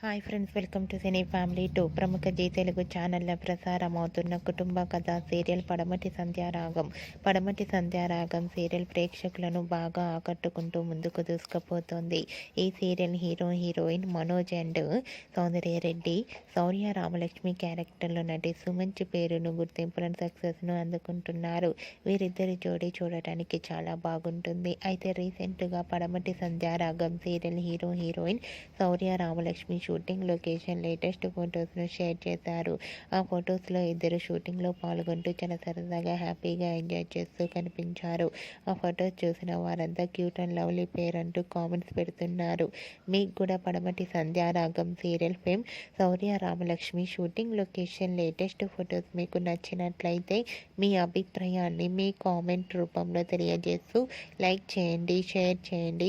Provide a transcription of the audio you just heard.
Hi friends welcome to cine family two. ప్రముఖ Zee Telugu ఛానల్లో ప్రసారం అవుతున్న కుటుంబ కథ సీరియల్ పడమటి సంధ్యారాగం. పడమటి సంధ్యారాగం సీరియల్ ప్రేక్షకులను బాగా ఆకట్టుకుంటూ ముందుకు దూసుకుపోతుంది. ఈ serial hero heroine Manoj and Soundarya Reddy Shaurya Ramalakshmi క్యారెక్టర్లో నటిస్తూ మంచి పేరును గుర్తింపులను సక్సెస్ను అందుకుంటున్నారు. వీరిద్దరి జోడీ చూడటానికి చాలా బాగుంటుంది. అయితే రీసెంట్గా Padamati Sandhyaragam serial hero heroine Shaurya Ramalakshmi shooting location latest ఫొటోస్ను share చేశారు. ఆ ఫొటోస్లో ఇద్దరు షూటింగ్లో పాల్గొంటూ చాలా సరదాగా హ్యాపీగా ఎంజాయ్ చేస్తూ కనిపించారు. ఆ ఫొటోస్ చూసిన వారంతా క్యూట్ అండ్ లవ్లీ పేర్ అంటూ కామెంట్స్ పెడుతున్నారు. మీకు కూడా Padamati Sandhyaragam serial fame Shaurya Ramalakshmi shooting location latest photos మీకు నచ్చినట్లయితే మీ అభిప్రాయాన్ని మీ కామెంట్ రూపంలో తెలియజేస్తూ లైక్ చేయండి షేర్ చేయండి.